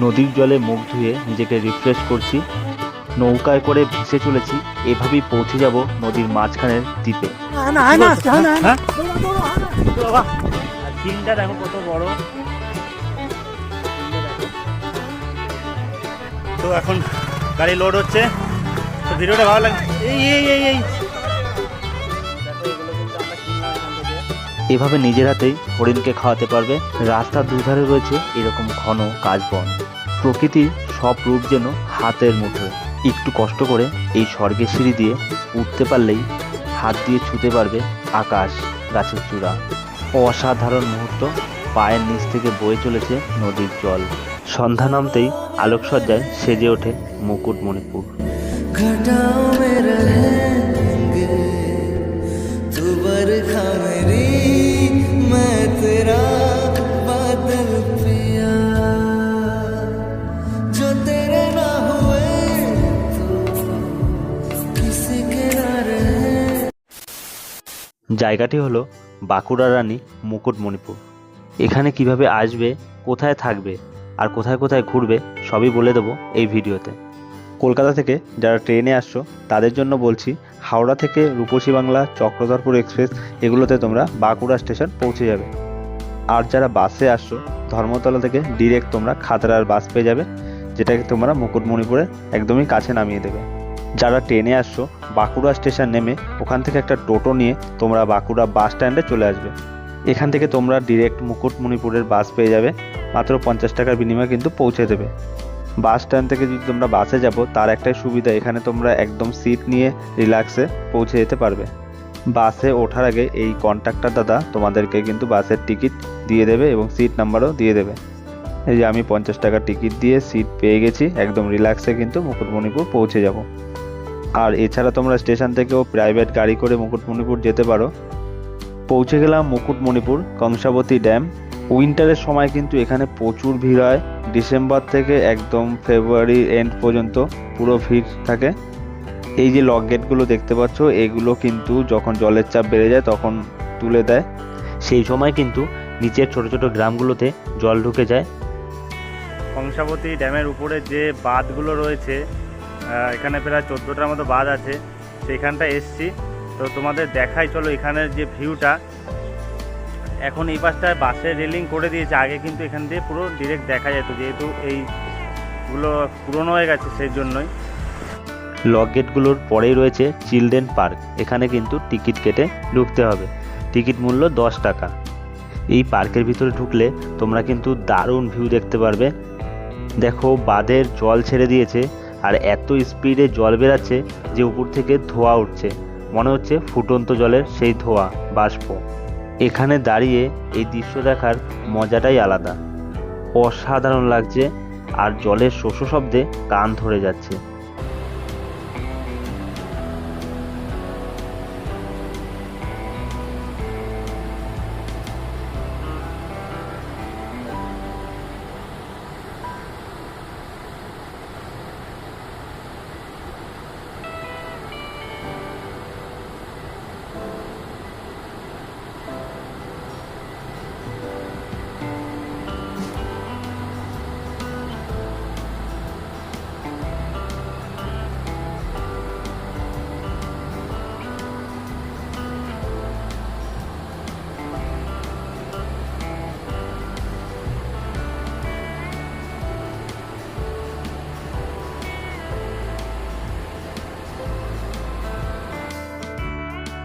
নদীর জলে মুখ ধুয়ে নিজেকে রিফ্রেশ করছি। নৌকায় করে ভেসে চলেছি। এভাবেই পৌঁছে যাব নদীর মাঝখানের দ্বীপে। হ্যাঁ? দেখো কত বড়। তো এখন গাড়ি লোড হচ্ছে। তো ভিডিওটা ভালো লাগে এই এই এই এই। এভাবে নিজের হাতেই হরিণকে খাওয়াতে পারবে। রাস্তার দুধারে রয়েছে এরকম ঘন কাজ বন প্রকৃতির সব রূপ যেন হাতের মুঠোয় একটু কষ্ট করে এই স্বর্গের সিঁড়ি দিয়ে উঠতে পারলেই হাত দিয়ে ছুতে পারবে আকাশ, গাছের চূড়া। অসাধারণ মুহূর্ত পায়ের নিচ থেকে বয়ে চলেছে নদীর জল। সন্ধ্যা নামতেই আলোকসজ্জায় সেজে ওঠে মুকুটমণিপুর। জায়গাটি হলো বাঁকুড়া রানী মুকুটমণিপুর। এখানে কীভাবে আসবে, কোথায় থাকবে আর কোথায় কোথায় ঘুরবে, সবই বলে দেবো এই ভিডিওতে। কলকাতা থেকে যারা ট্রেনে আসছো, তাদের জন্য বলছি, হাওড়া থেকে রূপসী বাংলা, চক্রধরপুর এক্সপ্রেস, এগুলোতে তোমরা বাঁকুড়া স্টেশন পৌঁছে যাবে। আর যারা বাসে আসছো, ধর্মতলা থেকে ডিরেক্ট তোমরা খাতড়ার বাস পেয়ে যাবে, যেটাকে তোমরা মুকুটমণিপুরে একদমই কাছে নামিয়ে দেবে। যারা ট্রেনে আসছো, বাঁকুড়া স্টেশন নেমে ওখান থেকে একটা টোটো নিয়ে তোমরা বাঁকুড়া বাস স্ট্যান্ডে চলে আসবে। এখান থেকে তোমরা ডিরেক্ট মুকুটমণিপুরের বাস পেয়ে যাবে, মাত্র পঞ্চাশ টাকার বিনিময়ে কিন্তু পৌঁছে দেবে। বাস স্ট্যান্ড থেকে যদি তোমরা বাসে যাব, তার একটাই সুবিধা, এখানে তোমরা একদম সিট নিয়ে রিল্যাক্সে পৌঁছে যেতে পারবে। বাসে ওঠার আগে এই কন্ট্রাক্টর দাদা তোমাদেরকে কিন্তু বাসের টিকিট দিয়ে দেবে এবং সিট নাম্বারও দিয়ে দেবে। এই যে আমি পঞ্চাশ টাকার টিকিট দিয়ে সিট পেয়ে গেছি, একদম রিল্যাক্সে কিন্তু মুকুটমণিপুর পৌঁছে যাব। আর এছাড়া তোমরা স্টেশন থেকেও প্রাইভেট গাড়ি করে মুকুটমণিপুর যেতে পারো। পৌঁছে গেলাম মুকুটমণিপুর, কংসাবতী ড্যাম উইন্টারের সময় কিন্তু এখানে প্রচুর ভিড় হয়। ডিসেম্বর থেকে একদম ফেব্রুয়ারি এন্ড পর্যন্ত পুরো ভিড় থাকে। এই যে লক গেটগুলো দেখতে পাচ্ছ, এগুলো কিন্তু যখন জলের চাপ বেড়ে যায় তখন তুলে দেয়। সেই সময় কিন্তু নিচের ছোট ছোট গ্রামগুলোতে জল ঢুকে যায়। কংসাবতী ড্যামের উপরে যে বাঁধগুলো রয়েছে এখানে প্রায় চোদ্দোটার মতো বাঁধ আছে। সেইখানটা এসছি। তো তোমাদের দেখাই, চলো এখানের যে ভিউটা। এখন এই পাশটায় বাসে রেলিং করে দিয়েছে। আগে কিন্তু এখান দিয়ে পুরো ডিরেক্ট দেখা যেত, যেহেতু এইগুলো পুরনো হয়ে গেছে সেই জন্যই লক গেটগুলোর পরেই রয়েছে চিলড্রেন পার্ক এখানে কিন্তু টিকিট কেটে ঢুকতে হবে। টিকিট মূল্য দশ টাকা। এই পার্কের ভিতরে ঢুকলে তোমরা কিন্তু দারুণ ভিউ দেখতে পারবে। দেখো, বাঁধের জল ছেড়ে দিয়েছে। আর এত স্পিডে জল বেরাচ্ছে যে উপর থেকে ধোয়া উঠছে। মনে হচ্ছে ফুটন্ত জলের সেই ধোয়া, বাষ্প। এখানে দাঁড়িয়ে এই দৃশ্য দেখার মজাটাই আলাদা। অসাধারণ লাগছে আর জলের শোষ শব্দে কান ধরে যাচ্ছে।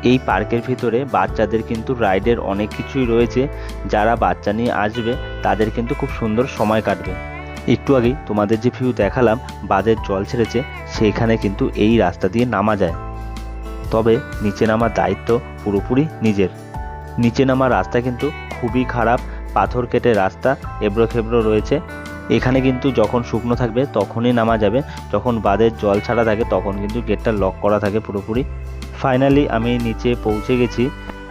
এই পার্কের ভিতরে বাচ্চাদের কিন্তু রাইডের অনেক কিছুই রয়েছে। যারা বাচ্চা নিয়ে আসবে, তাদের কিন্তু খুব সুন্দর সময় কাটবে। একটু আগেই তোমাদের যে ভিউ দেখালাম, বাঁধের জল ছেড়েছে সেইখানে কিন্তু এই রাস্তা দিয়ে নামা যায়। তবে নিচে নামার দায়িত্ব পুরোপুরি নিজের। নিচে নামার রাস্তা কিন্তু খুবই খারাপ, পাথর কেটে রাস্তা এবড়ো খেবড়ো রয়েছে। এখানে কিন্তু যখন শুকনো থাকবে, তখনই নামা যাবে। যখন বাঁধের জল ছাড়া থাকে, তখন কিন্তু গেটটা লক করা থাকে পুরোপুরি। ফাইনালি আমি নিচে পৌঁছে গেছি।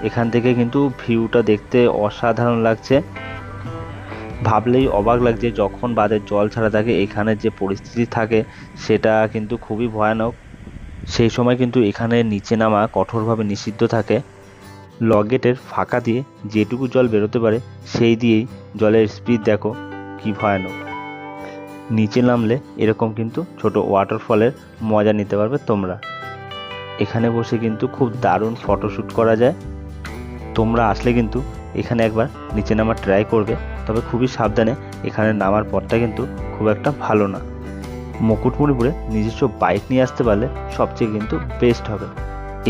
এখান থেকে কিন্তু ভিউটা দেখতে অসাধারণ লাগছে। ভাবলেই অবাক লাগছে যখন বাঁধের জল ছাড়া থাকে, এখানে যে পরিস্থিতি থাকে, সেটা কিন্তু খুবই ভয়ানক। সেই সময় কিন্তু এখানে নিচে নামা কঠোরভাবে নিষিদ্ধ থাকে। লগেটের ফাঁকা দিয়ে যেটুকু জল বেরোতে পারে, সেই দিয়েই জলের স্পিড দেখো কি ভয়ানক। নিচে নামলে এরকম কিন্তু ছোট ওয়াটারফলের মজা নিতে পারবে তোমরা। এখানে বসে কিন্তু খুব দারুণ ফটোশ্যুট করা যায়। তোমরা আসলে কিন্তু এখানে একবার নিচে নামার ট্রাই করবে, তবে খুবই সাবধানে এখানে নামার পথটা কিন্তু খুব একটা ভালো না। মুকুটমণিপুরে নিজস্ব বাইক নিয়ে আসতে পারলে সবচেয়ে কিন্তু বেস্ট হবে।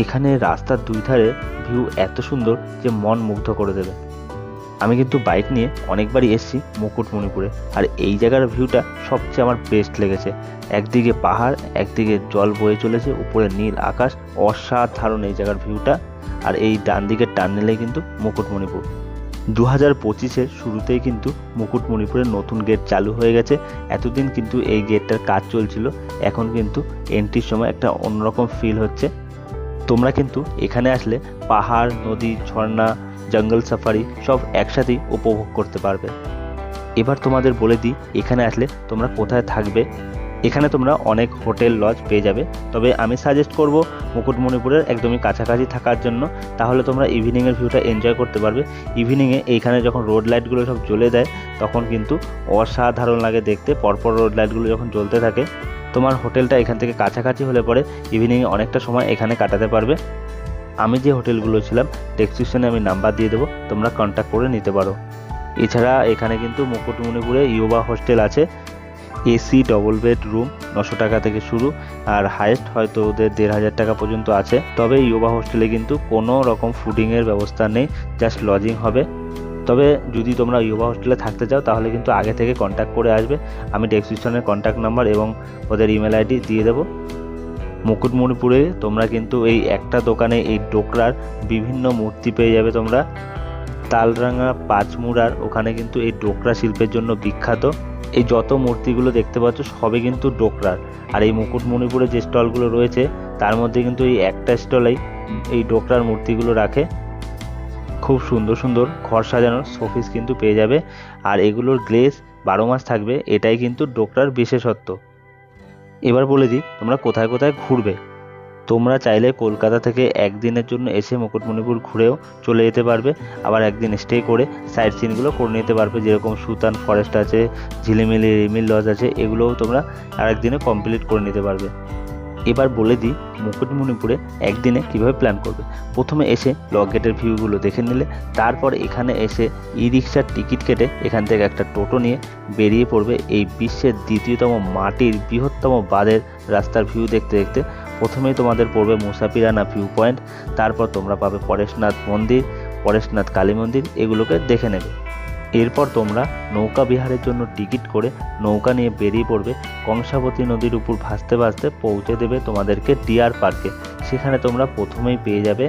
এখানে রাস্তার দুই ধারে ভিউ এত সুন্দর যে মন মুগ্ধ করে দেবে। আমি কিন্তু বাইক নিয়ে অনেকবারই এসেছি মুকুটমণিপুরে। আর এই জায়গার ভিউটা সবচেয়ে আমার বেস্ট লেগেছে। একদিকে পাহাড়, একদিকে জল বয়ে চলেছে, উপরে নীল আকাশ, অসাধারণ এই জায়গার ভিউটা আর এই ডান দিকের টার্নেলে কিন্তু মুকুটমণিপুর। দু হাজার পঁচিশের শুরুতেই কিন্তু মুকুটমণিপুরের নতুন গেট চালু হয়ে গেছে। এতদিন কিন্তু এই গেটটার কাজ চলছিল। এখন কিন্তু এন্ট্রির সময় একটা অন্যরকম ফিল হচ্ছে। তোমরা কিন্তু এখানে আসলে পাহাড়, নদী, ঝর্ণা জঙ্গল সাফারি সব একসাথেই উপভোগ করতে পারবে। এবার তোমাদের বলে দিই, এখানে আসলে তোমরা কোথায় থাকবে। এখানে তোমরা অনেক হোটেল, লজ পেয়ে যাবে। তবে আমি সাজেস্ট করব মুকুটমণিপুরের একদমই কাছাকাছি থাকার জন্য। তাহলে তোমরা ইভিনিংয়ের ভিউটা এনজয় করতে পারবে। ইভিনিংয়ে এইখানে যখন রোড লাইটগুলো সব জ্বলে দেয়, তখন কিন্তু অসাধারণ লাগে দেখতে। পরপর রোড লাইটগুলো যখন জ্বলতে থাকে, তোমার হোটেলটা এখান থেকে কাছাকাছি হলে পরে ইভিনিংয়ে অনেকটা সময় এখানে কাটাতে পারবে। আমি যে হোটেলগুলো ছিলাম ডেসক্রিপশনে আমি নাম্বার দিয়ে দেবো, তোমরা কন্ট্যাক্ট করে নিতে পারো। এছাড়া এখানে কিন্তু মুকুটমণিপুরে ইয়োবা হোস্টেল আছে এসি ডবল বেড রুম নশো টাকা থেকে শুরু, আর হাইয়েস্ট হয়তো ওদের দেড় হাজার টাকা পর্যন্ত আছে। তবে ইয়োবা হোস্টেলে কিন্তু কোনো রকম ফুডিংয়ের ব্যবস্থা নেই জাস্ট লজিং হবে। তবে যদি তোমরা ইয়োবা হোস্টেলে থাকতে চাও, তাহলে কিন্তু আগে থেকে কন্ট্যাক্ট করে আসবে। আমি ডেসক্রিপশনের কন্ট্যাক্ট নাম্বার এবং ওদের ইমেল আইডি দিয়ে দেবো। মুকুটমণিপুরে, তোমরা কিন্তু এই একটা দোকানে এই ডোকরার বিভিন্ন মূর্তি পেয়ে যাবে তোমরা। তালরাঙা পাঁচমুড়ার ওখানে কিন্তু এই ডোকরা শিল্পের জন্য বিখ্যাত। এই যত মূর্তিগুলো দেখতে পাচ্ছ, সবই কিন্তু ডোকরার। আর এই মুকুটমণিপুরে যে স্টলগুলো রয়েছে, তার মধ্যে কিন্তু এই একটা স্টলেই এই ডোকরার মূর্তিগুলো রাখে। খুব সুন্দর সুন্দর ঘর সাজানোর শোপিস কিন্তু পেয়ে যাবে। আর এগুলোর গ্লেজ বারো মাস থাকবে, এটাই কিন্তু ডোকরার বিশেষত্ব। এবার বলে দিই, তোমরা কোথায় কোথায় ঘুরবে। তোমরা চাইলে কলকাতা থেকে একদিনের জন্য এসে মুকুটমণিপুর ঘুরেও চলে যেতে পারবে। আবার একদিন স্টে করে সাইট সিনগুলো করে নিতে পারবে। যেরকম সুতান ফরেস্ট আছে, ঝিলিমিলি রিমিল লজ আছে, এগুলোও তোমরা আরেকদিনে কমপ্লিট করে নিতে পারবে। এবার বলে দিই মুকুটমণিপুরে একদিনে কীভাবে প্ল্যান করবে? প্রথমে এসে লক গেটের ভিউগুলো দেখে নিলে, তারপর এখানে এসে ই রিক্সার টিকিট কেটে এখান থেকে একটা টোটো নিয়ে বেরিয়ে পড়বে এই বিশ্বের দ্বিতীয়তম মাটির বৃহত্তম বাঁধের রাস্তার ভিউ দেখতে দেখতে। প্রথমেই তোমাদের পড়বে মুসাফিরানা ভিউ পয়েন্ট তারপর তোমরা পাবে পরেশনাথ মন্দির, পরেশনাথ কালী মন্দির, এগুলোকে দেখে নেবে। এরপর তোমরা নৌকা বিহারের জন্য টিকিট করে নৌকা নিয়ে বেরিয়ে পড়বে। কংসাবতী নদীর উপর ভাসতে ভাসতে পৌঁছে দেবে তোমাদেরকে ডিয়ার পার্কে। সেখানে তোমরা প্রথমেই পেয়ে যাবে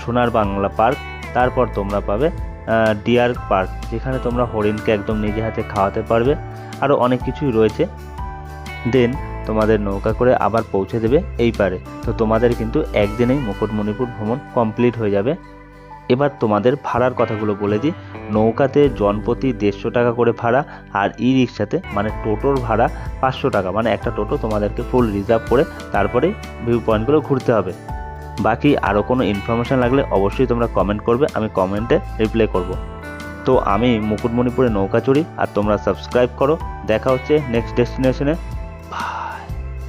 সোনার বাংলা পার্ক। তারপর তোমরা পাবে ডিয়ার পার্ক, যেখানে তোমরা হরিণকে একদম নিজে হাতে খাওয়াতে পারবে। আরও অনেক কিছুই রয়েছে। দেন তোমাদের নৌকা করে আবার পৌঁছে দেবে এই পারে। তো তোমাদের কিন্তু একদিনেই মুকুটমণিপুর ভ্রমণ কমপ্লিট হয়ে যাবে। এবার তোমাদের ভাড়ার কথাগুলো বলে দিই। নৌকাতে জনপ্রতি দেড়শো টাকা করে ভাড়া আর ই রিক্সাতে মানে টোটোর ভাড়া পাঁচশো টাকা। মানে একটা টোটো তোমাদেরকে ফুল রিজার্ভ করে তারপরেই ভিউ পয়েন্টগুলো ঘুরতে হবে। বাকি আরও কোনো ইনফরমেশান লাগলে অবশ্যই তোমরা কমেন্ট করবে, আমি কমেন্টে রিপ্লাই করব। তো আমি মুকুটমণিপুরে নৌকা চড়ি আর তোমরা সাবস্ক্রাইব করো। দেখা হচ্ছে নেক্সট ডেস্টিনেশনে